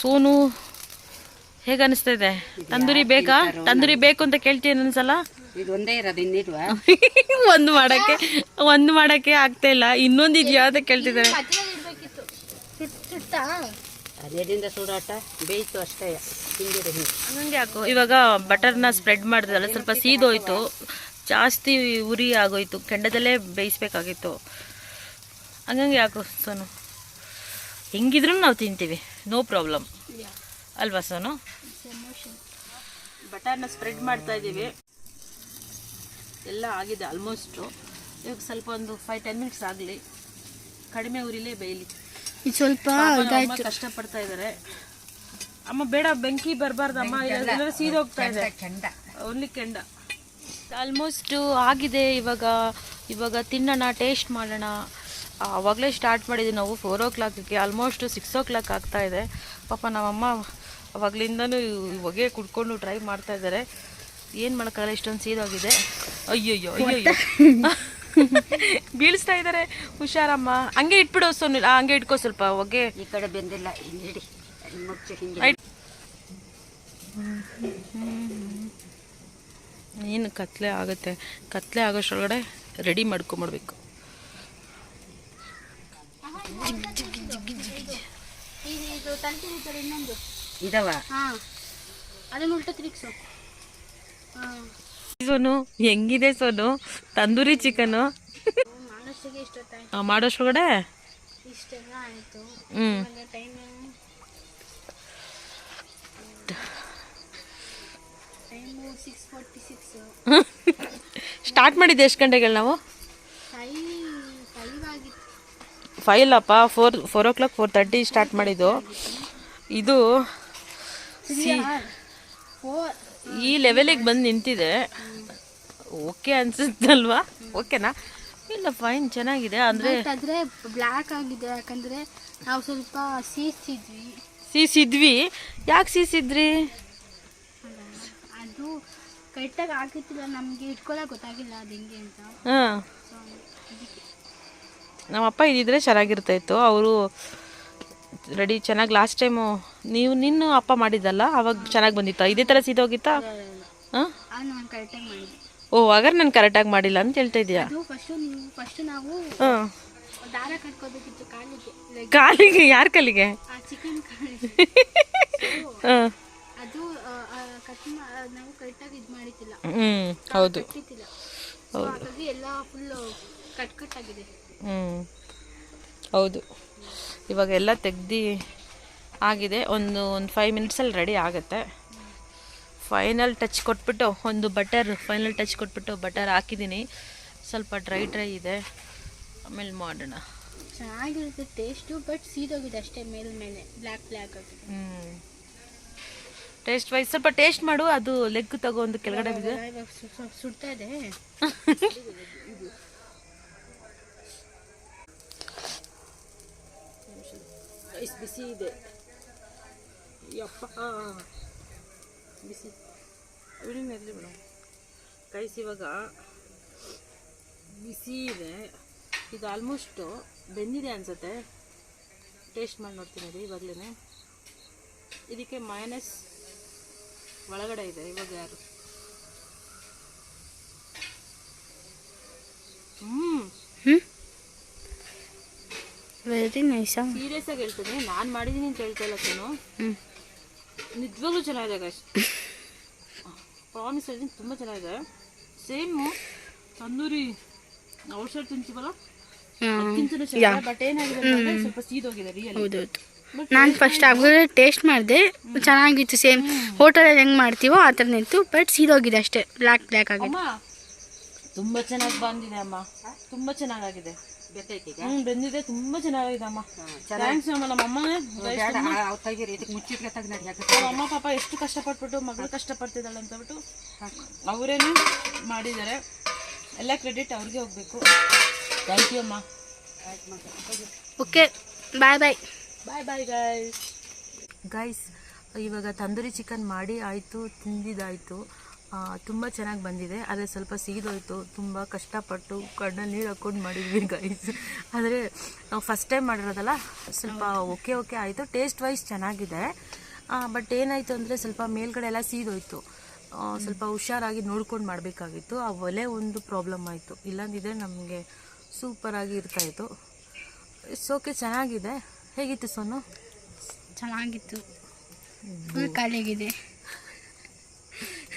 ಸೋನು ಹೇಗೆ ಅನಿಸ್ತಾ ಇದೆ ತಂದೂರಿ ಬೇಕಾ? ತಂದೂರಿ ಬೇಕು ಅಂತ ಕೇಳ್ತೀನಿ ಅನ್ಸಲ್ಲ ಇದು ಒಂದೇ ಇರೋದು [laughs] ಒಂದು ಮಾಡಕ್ಕೆ ಒಂದು ಮಾಡಕ್ಕೆ ಆಗ್ತಾ ಇಲ್ಲ. ಇನ್ನೊಂದು ಇದೆಯಾ ಅಂತ ಕೇಳ್ತಿದ್ದಾರೆ ಅದೇದಿಂದ ಸುಡಾಟ ಬೇಯಿತು ಅಷ್ಟೇ. ತಿಂದಿರಿ ಹಿಂಗೆ. ಯಾಕೋ ಇವಾಗ ಬಟರ್ನ ಸ್ಪ್ರೆಡ್ ಮಾಡಿದ್ರಲ್ಲ ಸ್ವಲ್ಪ ಸೀದೋಯ್ತು ಜಾಸ್ತಿ ಉರಿ ಆಗೋಯ್ತು ಕೆಂಡದಲ್ಲೇ ಬೇಯಿಸ್ಬೇಕಾಗಿತ್ತು. ಹಂಗಂಗೆ ಯಾಕೋ ಸೋನು. ಹೆಂಗಿದ್ರು ನಾವು ತಿಂತೀವಿ ನೋ ಪ್ರಾಬ್ಲಮ್. ಅಲ್ವಾ ಸೋನು? ಬಟರ್ನ ಸ್ಪ್ರೆಡ್ ಮಾಡ್ತಾ ಇದ್ದೀವಿ. ಎಲ್ಲ ಆಗಿದೆ ಆಲ್ಮೋಸ್ಟು ಇವಾಗ ಸ್ವಲ್ಪ ಒಂದು ಫೈವ್ ಟೆನ್ ಮಿನಿಟ್ಸ್ ಆಗಲಿ. ಕಡಿಮೆ ಉರಿಲೇ ಬೇಯಲಿ. ಇದು ಸ್ವಲ್ಪ ಕಷ್ಟ ಕಷ್ಟಪಡ್ತಾ ಇದ್ದಾರೆ ಅಮ್ಮ ಬೇಡ ಬೆಂಕಿ ಬರಬಾರ್ದಮ್ಮ ಇಲ್ಲಾಂದ್ರೆ ಸೀದೋಗ್ತಾ ಇದೆ. ಕೆಂಡ ಓನ್ಲಿ ಕೆಂಡ. ಆಲ್ಮೋಸ್ಟ್ ಆಗಿದೆ ಇವಾಗ. ಇವಾಗ ತಿನ್ನೋಣ ಟೇಸ್ಟ್ ಮಾಡೋಣ. ಆವಾಗಲೇ ಸ್ಟಾರ್ಟ್ ಮಾಡಿದ್ವಿ ನಾವು ಫೋರ್ ಓ ಕ್ಲಾಕಿಗೆ ಆಲ್ಮೋಸ್ಟ್ ಸಿಕ್ಸ್ ಓ ಕ್ಲಾಕ್ ಆಗ್ತಾ ಇದೆ. ಪಾಪ ನಮ್ಮಮ್ಮ ಅವಾಗಲಿಂದನೂ ಹೊಗೆ ಕುಡ್ಕೊಂಡು ಟ್ರೈ ಮಾಡ್ತಾ ಇದ್ದಾರೆ ಏನು ಮಾಡೋಕ್ಕಾಗಲ್ಲ ಇಷ್ಟೊಂದು ಸೀದೋಗಿದೆ. ಅಯ್ಯಯ್ಯೋ ಅಯ್ಯಯ್ಯೋ. [laughs] ಬೀಳಿಸ್ತಾ ಇದ್ದಾರೆ ಹುಷಾರಮ್ಮ. ಹಂಗೆ ಇಟ್ಬಿಡು ಸೋನಿಲ್ ಹಂಗೆ ಇಟ್ಕೋ ಸ್ವಲ್ಪ ಹೊಗೆ ಈ ಕಡೆ ಬೆಂದಿಲ್ಲ ಏನು ಕತ್ಲೆ ಆಗುತ್ತೆ? ಕತ್ಲೆ ಆಗೋಷ್ಟೊಳಗಡೆ ರೆಡಿ ಮಾಡ್ಕೊಂಬಿಡ್ಬೇಕು ಇದಾವ? ಹಾಂ. ಅದನ್ನ ಉಲ್ಟ ತಿರುಗಿಸು. ಹಾಂ. ಸೋನು? ಹೆಂಗಿದೆ ಸೋನು? ತಂದೂರಿ ಚಿಕನು? ಆಯಿತು ಹ್ಞೂ [laughs] ಸ್ಟಾರ್ಟ್ ಮಾಡಿದ್ದೆ ಎಷ್ಟು ಗಂಟೆಗಳು ನಾವು? ಫೈಲ್ ಅಪ್ಪ four four o'clock, four thirty start ಮಾಡಿದ್ದು. ಇದು ಈ ಲೆವೆಲಿಗೆ ಬಂದು ನಿಂತಿದೆ. ಓಕೆ ಅನ್ಸುತ್ತಲ್ವಾ? ಓಕೆನಾ? ಇಲ್ಲ ಫೈನ್ ಚೆನ್ನಾಗಿದೆ. ಅಂದರೆ ಅಂದರೆ ಬ್ಲ್ಯಾಕ್ ಆಗಿದೆ ಯಾಕಂದರೆ ನಾವು ಸ್ವಲ್ಪ ಸೀಸಿದ್ವಿ. ಸೀಸಿದ್ವಿ? ಯಾಕೆ ಸೀಸಿದ್ರಿ? ಅದು ಕರೆಕ್ಟಾಗಿ ಆಗಿತ್ತಿಲ್ಲ ನಮಗೆ ಇಟ್ಕೊಳ್ಳೋಕೆ ಗೊತ್ತಾಗಿಲ್ಲ ಅದು ಹೆಂಗೆ ಅಂತ. ಹಾಂ. ನಮ್ಮಪ್ಪ ಇದ್ದಿದ್ರೆ ಚೆನ್ನಾಗಿರ್ತಾ ಇತ್ತು ಅವರು ರೆಡಿ ಚೆನ್ನಾಗಿ ಲಾಸ್ಟ್ ಟೈಮು ನೀವು ನಿನ್ನ ಅಪ್ಪ ಮಾಡಿದ್ದಲ್ಲ ಅವಾಗ ಚೆನ್ನಾಗಿ ಬಂದಿತ್ತಾ? ಇದೇ ಥರ ಸೀದೋಗಿತ್ತಾ? ಹಾಂ? ಓ ಹಾಗಾದ್ರೆ ನಾನು ಕರೆಕ್ಟಾಗಿ ಮಾಡಿಲ್ಲ ಅಂತ ಹೇಳ್ತಾ ಇದೀಯಾ? ಫಸ್ಟು ನೀವು ಫಸ್ಟ್ ನಾವು ಹಾಂ. ದಾರ ಕಟ್ಕೋಬೇಕಿತ್ತು ಕಾಲಿಗೆ. ಕಾಲಿಗೆ ಯಾರ ಕಾಲಿಗೆ? ಆ ಚಿಕನ್ ಕಾಲಿಗೆ. [laughs] ಹಾಂ. ಅದು ಕಟ್ ನಾವು ಕರೆಕ್ಟಾಗಿ ಇದು ಮಾಡಿದ್ದಿಲ್ಲ. ಹ್ಞೂ ಹೌದು. ಕಟ್ಟಿದ್ದಿಲ್ಲ. ಸೊ ಹಾಗಾಗಿ ಎಲ್ಲ ಫುಲ್ಲು ಕಟ್ ಕಟ್ ಆಗಿದೆ. ಹ್ಞೂ ಹೌದು. ಇವಾಗ ಎಲ್ಲ ತೆಗ್ದು ಆಗಿದೆ. ಒಂದು ಒಂದು ಫೈವ್ ಮಿನಿಟ್ಸಲ್ಲಿ ರೆಡಿ ಆಗುತ್ತೆ. ಫೈನಲ್ ಟಚ್ ಕೊಟ್ಬಿಟ್ಟು ಒಂದು ಬಟರ್ ಫೈನಲ್ ಟಚ್ ಕೊಟ್ಬಿಟ್ಟು ಬಟರ್ ಹಾಕಿದ್ದೀನಿ. ಸ್ವಲ್ಪ ಡ್ರೈ ಡ್ರೈ ಇದೆ. ಆಮೇಲೆ ಮಾಡೋಣ. ಚೆನ್ನಾಗಿರುತ್ತೆ ಟೇಸ್ಟು ಬಟ್ ಸೀದೋಗಿದೆ ಅಷ್ಟೇ ಮೇಲ್ಮೇಲೆ ಬ್ಲ್ಯಾಕ್ ಬ್ಲ್ಯಾಕ್ ಆಗಿದೆ. ಹ್ಞೂ ಟೇಸ್ಟ್ ವೈಸ್ ಸ್ವಲ್ಪ ಟೇಸ್ಟ್ ಮಾಡು ಅದು ಲೆಗ್ ತಗೋ ಒಂದು ಕೆಳಗಡೆ ಬಿದ್ದು ಸುಡ್ತಾ ಇದೆ. [laughs] ಬಿಸಿ ಇದೆ. ಯಪ್ಪ. ಬಿಸಿ. ಇರಲಿ ಮೇಡಮ್ ಕೈಸಿ ಇವಾಗ ಬಿಸಿ ಇದೆ. ಇದು ಆಲ್ಮೋಸ್ಟು ಬೆಂದಿದೆ ಅನ್ಸುತ್ತೆ. ಟೇಸ್ಟ್ ಮಾಡಿ ನೋಡ್ತೀನಿ ಅದು ಇವಾಗಲೇ ಇದಕ್ಕೆ ಮಯನಸ್ ಒಳಗಡೆ ಇದೆ ಇವಾಗ ಯಾರು? ಹ್ಞೂ ವೆರಿ ನೈಸ್ ಸೀರಿಯಸ್ ಆಗಿ ಹೇಳ್ತೀನಿ. ನಾನು ಮಾಡಿದ್ದೀನಿ ಅಂತ ಹೇಳ್ತಾ ಇಲ್ಲ ಕಣೋ. ಹ್ಞೂ ನಿಜವಾಗ್ಲೂ ಚೆನ್ನಾಗಿದೆ ಗೈಸ್ ಪ್ರಾಮಿಸ್ ಹೇಳಿದ್ದೀನಿ ತುಂಬ ಚೆನ್ನಾಗಿದೆ ಸೇಮು ತಂದೂರಿ ಔಷಧ ತಿಂತೀವಲ್ಲ ಬಟ್ ಏನಾಗಿದೆ ಸ್ವಲ್ಪ ಸೀದೋಗಿದೆ ರಿಯಲ್ ನಾನು ಫಸ್ಟ್ ಆಗೋದೇ ಟೇಸ್ಟ್ ಮಾಡಿದೆ. ಚೆನ್ನಾಗಿತ್ತು ಸೇಮ್ ಹೋಟೆಲಲ್ಲಿ ಹೆಂಗೆ ಮಾಡ್ತೀವೋ ಆ ಥರನೇ ಇತ್ತು. ಬಟ್ ಸೀದೋಗಿದೆ ಅಷ್ಟೇ. ಬ್ಲ್ಯಾಕ್ ಬ್ಲ್ಯಾಕ್ ಆಗಿದೆ. ತುಂಬಾ ಚೆನ್ನಾಗಿ ಬಂದಿದೆ ಅಮ್ಮ. ತುಂಬಾ ಚೆನ್ನಾಗಿದೆ ಹ್ಮ್ ಬಂದಿದೆ. ತುಂಬಾ ಚೆನ್ನಾಗಿದೆ ಅಮ್ಮ ಥ್ಯಾಂಕ್ಸ್ ಅಮ್ಮ ನಮ್ಮ ಅಮ್ಮನೇ ಬೇಡ ಅವ್ ತೆಗೀರಿ ಇದಕ್ಕೆ ಮುಚ್ಚಿಟ್ಗೆ ತೆಗ್ದು ಯಾಕೆ ನಮ್ಮ ಅಮ್ಮ ಪಾಪ ಎಷ್ಟು ಕಷ್ಟಪಟ್ಬಿಟ್ಟು ಮಗಳು ಕಷ್ಟಪಡ್ತಿದ್ದಾಳೆ ಅಂತ ಬಿಟ್ಟು ಅವರೇನು ಮಾಡಿದ್ದಾರೆ. ಎಲ್ಲ ಕ್ರೆಡಿಟ್ ಅವ್ರಿಗೆ ಹೋಗ್ಬೇಕು. ಥ್ಯಾಂಕ್ ಯು ಅಮ್ಮ. Okay bye bye bye bye guys guys ಇವಾಗ ತಂದೂರಿ ಚಿಕನ್ ಮಾಡಿ ಆಯಿತು ತಿಂದಿದ್ದಾಯಿತು. ತುಂಬ ಚೆನ್ನಾಗಿ ಬಂದಿದೆ. ಆದರೆ ಸ್ವಲ್ಪ ಸೀದೋಯ್ತು. ತುಂಬ ಕಷ್ಟಪಟ್ಟು ಕಣ್ಣಲ್ಲಿ ನೀರು ಹಾಕ್ಕೊಂಡು ಮಾಡಿದ್ವಿ ಗೈಸ್ ಆದರೆ ನಾವು ಫಸ್ಟ್ ಟೈಮ್ ಮಾಡಿರೋದಲ್ಲ ಸ್ವಲ್ಪ ಓಕೆ ಓಕೆ ಆಯಿತು. ಟೇಸ್ಟ್ ವೈಸ್ ಚೆನ್ನಾಗಿದೆ. ಬಟ್ ಏನಾಯಿತು ಅಂದರೆ ಸ್ವಲ್ಪ ಮೇಲ್ಗಡೆ ಎಲ್ಲ ಸೀದೋಯ್ತು. ಸ್ವಲ್ಪ ಹುಷಾರಾಗಿ ನೋಡ್ಕೊಂಡು ಮಾಡಬೇಕಾಗಿತ್ತು. ಆ ಒಲೆ ಒಂದು ಪ್ರಾಬ್ಲಮ್ ಆಯಿತು. ಇಲ್ಲಾಂದಿದ್ರೆ ನಮಗೆ ಸೂಪರಾಗಿ ಇರ್ತಾಯಿತ್ತು ಸೋಕೆ ಚೆನ್ನಾಗಿದೆ. ಹೇಗಿತ್ತು ಸೋನು? ಚೆನ್ನಾಗಿತ್ತು. ಫುಲ್ ಖಾಲಿಯಾಗಿದೆ.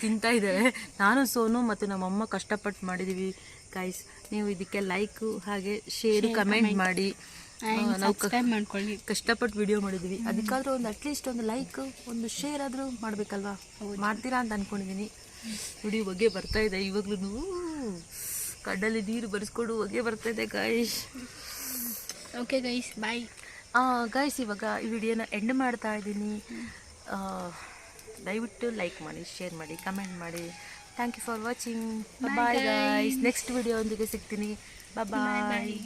ತಿಂತಾ ಇದ್ದಾರೆ ನಾನು ಸೋನು ಮತ್ತು ನಮ್ಮಮ್ಮ ಕಷ್ಟಪಟ್ಟು ಮಾಡಿದ್ದೀವಿ ಗೈಸ್ ನೀವು ಇದಕ್ಕೆ ಲೈಕು ಹಾಗೆ ಶೇರು ಕಮೆಂಟ್ ಮಾಡಿ. ನಾವು ಮಾಡ್ಕೊಳ್ಳಿ. ಕಷ್ಟಪಟ್ಟು ವಿಡಿಯೋ ಮಾಡಿದ್ದೀವಿ ಅದಕ್ಕಾದ್ರೂ ಒಂದು ಅಟ್ಲೀಸ್ಟ್ ಒಂದು ಲೈಕ್ ಒಂದು ಶೇರ್ ಆದರೂ ಮಾಡಬೇಕಲ್ವಾ? ಮಾಡ್ತೀರಾ ಅಂತ ಅಂದ್ಕೊಂಡಿದ್ದೀನಿ ವಿಡಿಯೋ ಹೊಗೆ ಬರ್ತಾ ಇದೆ. ಇವಾಗ್ಲೂ ಕಡ್ಡಲ್ಲಿ ನೀರು ಬರೆಸ್ಕೊಂಡು ಹೊಗೆ ಬರ್ತಾ ಇದೆ guys okay guys bye guys ಇವಾಗ ಈ ವಿಡಿಯೋನ ಎಂಡ್ ಮಾಡ್ತಾ ಇದ್ದೀನಿ ದಯವಿಟ್ಟು ಲೈಕ್ ಮಾಡಿ ಶೇರ್ ಮಾಡಿ ಕಮೆಂಟ್ ಮಾಡಿ. Thank you for watching bye guys next video ಒಂದಿಗೆ ಸಿಗ್ತೀನಿ. ಬಾಯ್ ಬಾಯ್